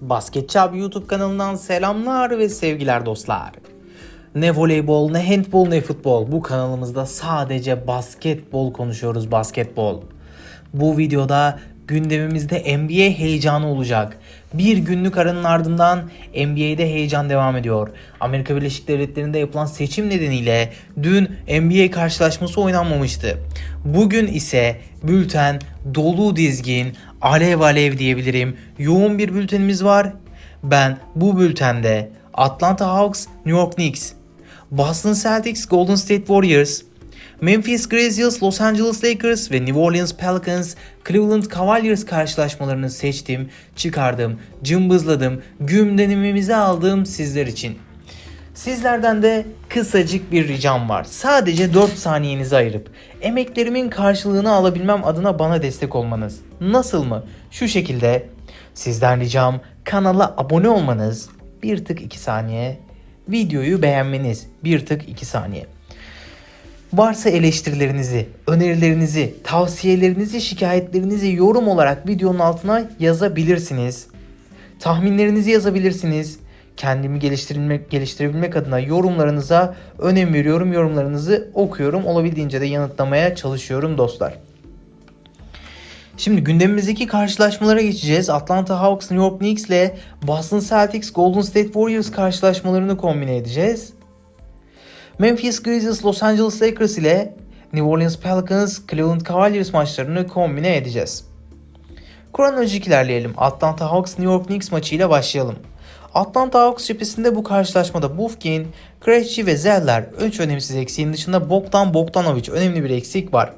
Basketçi abi YouTube kanalından selamlar ve sevgiler dostlar. Ne voleybol, ne handbol, ne futbol. Bu kanalımızda sadece basketbol konuşuyoruz, basketbol. Bu videoda gündemimizde NBA heyecanı olacak. Bir günlük aranın ardından NBA'de heyecan devam ediyor. Amerika Birleşik Devletleri'nde yapılan seçim nedeniyle dün NBA karşılaşması oynanmamıştı. Bugün ise bülten dolu dizgin, alev alev diyebilirim. Yoğun bir bültenimiz var. Ben bu bültende Atlanta Hawks, New York Knicks, Boston Celtics, Golden State Warriors, Memphis Grizzlies, Los Angeles Lakers ve New Orleans Pelicans, Cleveland Cavaliers karşılaşmalarını seçtim, çıkardım, cımbızladım, gündemimize aldım sizler için. Sizlerden de kısacık bir ricam var. Sadece 4 saniyenizi ayırıp emeklerimin karşılığını alabilmem adına bana destek olmanız. Nasıl mı? Şu şekilde sizden ricam kanala abone olmanız bir tık 2 saniye, videoyu beğenmeniz bir tık 2 saniye. Varsa eleştirilerinizi, önerilerinizi, tavsiyelerinizi, şikayetlerinizi yorum olarak videonun altına yazabilirsiniz. Tahminlerinizi yazabilirsiniz. Kendimi geliştirebilmek, geliştirebilmek adına yorumlarınıza önem veriyorum. Yorumlarınızı okuyorum. Olabildiğince de yanıtlamaya çalışıyorum dostlar. Şimdi gündemimizdeki karşılaşmalara geçeceğiz. Atlanta Hawks New York Knicks ile Boston Celtics Golden State Warriors karşılaşmalarını kombine edeceğiz. Memphis Grizzlies Los Angeles Lakers ile New Orleans Pelicans Cleveland Cavaliers maçlarını kombine edeceğiz. Kronolojik ilerleyelim. Atlanta Hawks New York Knicks maçıyla başlayalım. Atlanta Hawks cephesinde bu karşılaşmada Bufkin, Krejci ve Zeller 3 önemsiz eksiğin dışında Bogdan Bogdanovic önemli bir eksik var.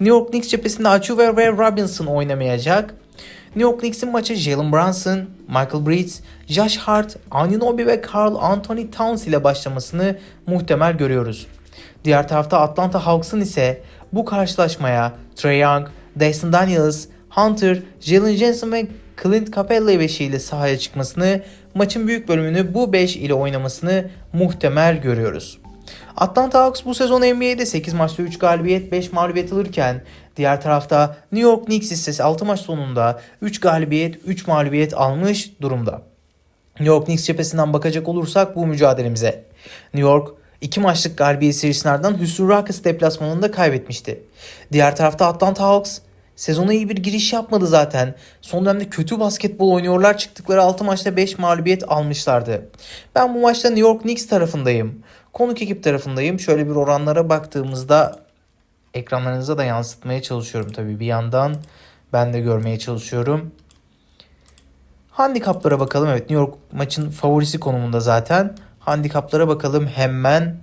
New York Knicks cephesinde Achuver ve Robinson oynamayacak. New York Knicks'in maçı Jalen Brunson, Michael Bridges, Josh Hart, Anunoby ve Carl Anthony Towns ile başlamasını muhtemel görüyoruz. Diğer tarafta Atlanta Hawks'ın ise bu karşılaşmaya Trae Young, Dyson Daniels, Hunter, Jalen Johnson ve Clint Capella beşiyle sahaya çıkmasını, maçın büyük bölümünü bu 5 ile oynamasını muhtemel görüyoruz. Atlanta Hawks bu sezon NBA'de 8 maçta 3 galibiyet 5 mağlubiyet alırken diğer tarafta New York Knicks ise 6 maç sonunda 3 galibiyet 3 mağlubiyet almış durumda. New York Knicks cephesinden bakacak olursak bu mücadelemize. New York 2 maçlık galibiyet serisinden ardından Houston Rockets deplasmanında kaybetmişti. Diğer tarafta Atlanta Hawks Sezona iyi bir giriş yapmadı zaten. Son dönemde kötü basketbol oynuyorlar. Çıktıkları 6 maçta 5 mağlubiyet almışlardı. Ben bu maçta New York Knicks tarafındayım. Konuk ekip tarafındayım. Şöyle bir oranlara baktığımızda ekranlarınıza da yansıtmaya çalışıyorum tabii bir yandan. Ben de görmeye çalışıyorum. Handikaplara bakalım. Evet New York maçın favorisi konumunda zaten. Handikaplara bakalım hemen.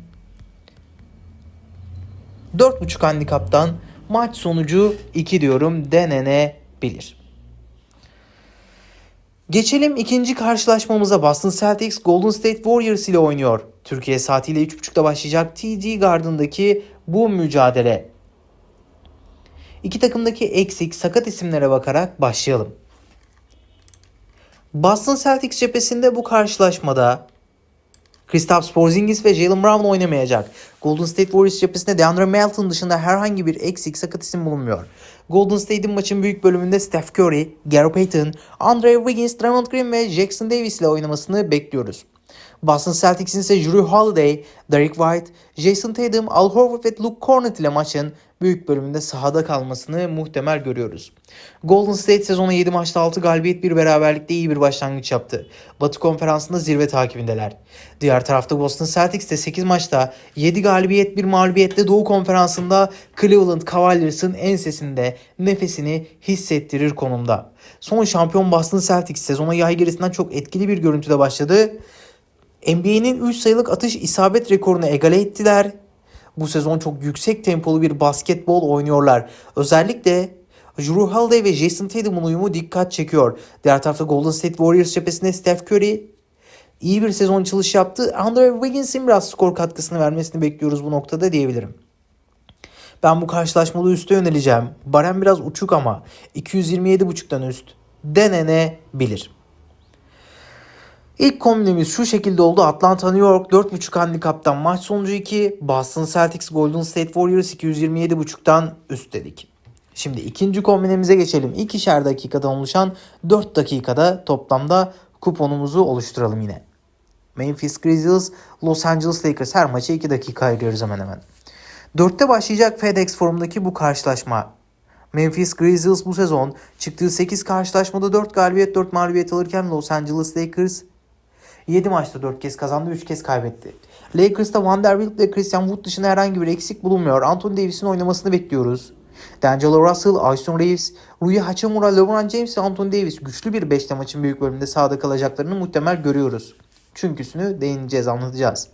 4.5 handikaptan maç sonucu 2 diyorum denenebilir. Geçelim ikinci karşılaşmamıza Boston Celtics Golden State Warriors ile oynuyor. Türkiye saatiyle 3.30'da başlayacak TD Garden'daki bu mücadele. İki takımdaki eksik sakat isimlere bakarak başlayalım. Boston Celtics cephesinde bu karşılaşmada Kristaps Porzingis ve Jalen Brown oynamayacak. Golden State Warriors cephesinde DeAndre Melton dışında herhangi bir eksik sakat isim bulunmuyor. Golden State'in maçın büyük bölümünde Steph Curry, Gary Payton, Andre Wiggins, Draymond Green ve Jackson Davis ile oynamasını bekliyoruz. Boston Celtics'in ise Drew Holiday, Derek White, Jason Tatum, Al Horford ve Luke Cornett ile maçın büyük bölümünde sahada kalmasını muhtemel görüyoruz. Golden State sezonu 7 maçta 6 galibiyet bir beraberlikte iyi bir başlangıç yaptı. Batı konferansında zirve takibindeler. Diğer tarafta Boston Celtics de 8 maçta 7 galibiyet bir mağlubiyetle Doğu konferansında Cleveland Cavaliers'ın ensesinde nefesini hissettirir konumda. Son şampiyon Boston Celtics sezona yay gerisinden çok etkili bir görüntüde başladı. NBA'nin 3 sayılık atış isabet rekorunu egale ettiler. Bu sezon çok yüksek tempolu bir basketbol oynuyorlar. Özellikle Drew Holiday ve Jason Tatum'un uyumu dikkat çekiyor. Diğer tarafta Golden State Warriors cephesinde Steph Curry iyi bir sezon açılış yaptı. Andre Wiggins'in biraz skor katkısını vermesini bekliyoruz bu noktada diyebilirim. Ben bu karşılaşmalı üste yöneleceğim. Barem biraz uçuk ama 227.5'tan üst denenebilir. İlk kombinemiz şu şekilde oldu. Atlanta New York 4.5 handikaptan maç sonucu 2. Boston Celtics Golden State Warriors 227.5'tan üst dedik. Şimdi ikinci kombinemize geçelim. İkişer dakikadan oluşan 4 dakikada toplamda kuponumuzu oluşturalım yine. Memphis Grizzlies, Los Angeles Lakers her maça 2 dakika ayırıyoruz hemen hemen. Dörtte başlayacak FedEx Forum'daki bu karşılaşma. Memphis Grizzlies bu sezon çıktığı 8 karşılaşmada 4 galibiyet 4 mağlubiyet alırken Los Angeles Lakers 7 maçta 4 kez kazandı 3 kez kaybetti. Lakers'ta Vanderbilt ve Christian Wood dışında herhangi bir eksik bulunmuyor. Anthony Davis'in oynamasını bekliyoruz. D'Angelo Russell, Austin Reeves, Rui Hachimura, LeBron James ve Anthony Davis güçlü bir beşte maçın büyük bölümünde sahada kalacaklarını muhtemel görüyoruz. Çünküsünü değineceğiz, anlatacağız.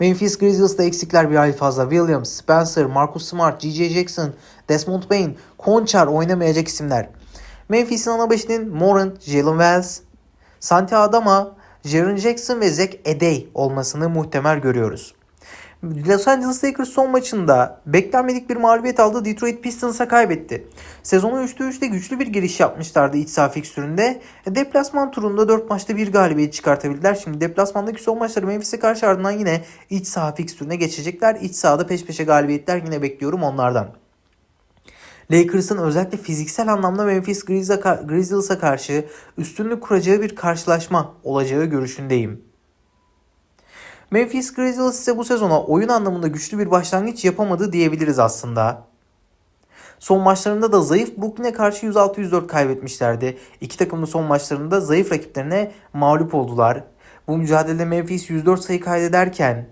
Memphis Grizzlies'ta eksikler bir ay fazla. Williams, Spencer, Marcus Smart, G.J. Jackson, Desmond Bain, Conchar oynamayacak isimler. Memphis'in ana beşinin Morant, Jalen Wells, Santi Adama, Jaren Jackson ve Zach Edey olmasını muhtemel görüyoruz. Los Angeles Lakers son maçında beklenmedik bir mağlubiyet aldı. Detroit Pistons'a kaybetti. Sezonu 3'te 3'te güçlü bir giriş yapmışlardı iç saha fikstüründe. Deplasman turunda 4 maçta bir galibiyet çıkartabildiler. Şimdi deplasmandaki son maçları Memphis'e karşı ardından yine iç saha fikstürüne geçecekler. İç sahada peş peşe galibiyetler yine bekliyorum onlardan. Lakers'ın özellikle fiziksel anlamda Memphis Grizzlies'a karşı üstünlük kuracağı bir karşılaşma olacağı görüşündeyim. Memphis Grizzlies ise bu sezona oyun anlamında güçlü bir başlangıç yapamadı diyebiliriz aslında. Son maçlarında da zayıf Brooklyn'e karşı 106-104 kaybetmişlerdi. İki takım da son maçlarında zayıf rakiplerine mağlup oldular. Bu mücadelede Memphis 104 sayı kaydederken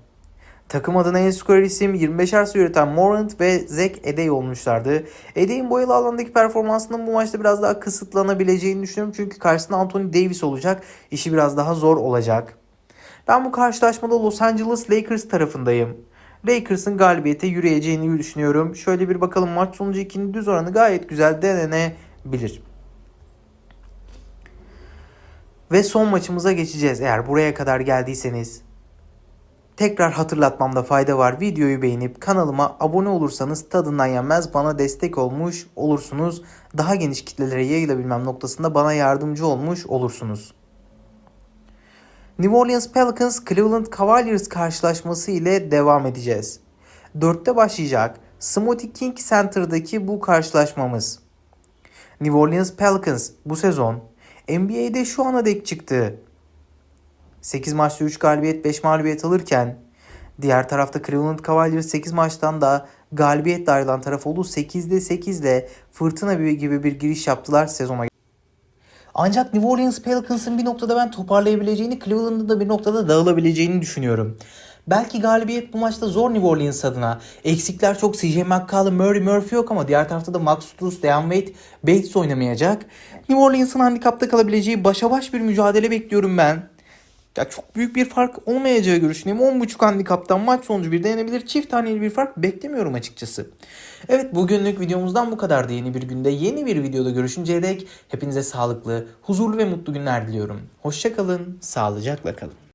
takım adına en skor isim 25'er sayı üreten Morant ve Zach Edey olmuşlardı. Edey'in boyalı alandaki performansının bu maçta biraz daha kısıtlanabileceğini düşünüyorum. Çünkü karşısında Anthony Davis olacak. İşi biraz daha zor olacak. Ben bu karşılaşmada Los Angeles Lakers tarafındayım. Lakers'ın galibiyete yürüyeceğini düşünüyorum. Şöyle bir bakalım maç sonucu ikinin düz oranı gayet güzel denenebilir. Ve son maçımıza geçeceğiz. Eğer buraya kadar geldiyseniz tekrar hatırlatmamda fayda var. Videoyu beğenip kanalıma abone olursanız tadından yenmez bana destek olmuş olursunuz. Daha geniş kitlelere yayılabilmem noktasında bana yardımcı olmuş olursunuz. New Orleans Pelicans Cleveland Cavaliers karşılaşması ile devam edeceğiz. 4'te başlayacak Smoothie King Center'daki bu karşılaşmamız. New Orleans Pelicans bu sezon NBA'de şu ana dek çıktı. 8 maçta 3 galibiyet 5 mağlubiyet alırken diğer tarafta Cleveland Cavaliers 8 maçtan da galibiyetle ayrılan taraf oldu. 8'de 8 ile fırtına gibi bir giriş yaptılar sezona. Ancak New Orleans Pelicans'ın bir noktada ben toparlayabileceğini, Cleveland'ın da bir noktada dağılabileceğini düşünüyorum. Belki galibiyet bu maçta zor New Orleans adına. Eksikler çok CJ McCollum, Murray Murphy yok ama diğer tarafta da Max Struz, Dean Wade, Bates oynamayacak. New Orleans'ın handikapta kalabileceği başa baş bir mücadele bekliyorum ben. Ya çok büyük bir fark olmayacağı görüşündeyim. 10.5 handikaptan maç sonucu bir denenebilir. Çift taneli bir fark beklemiyorum açıkçası. Evet bugünlük videomuzdan bu kadardı. Yeni bir günde yeni bir videoda görüşünceye dek hepinize sağlıklı, huzurlu ve mutlu günler diliyorum. Hoşçakalın, sağlıcakla kalın.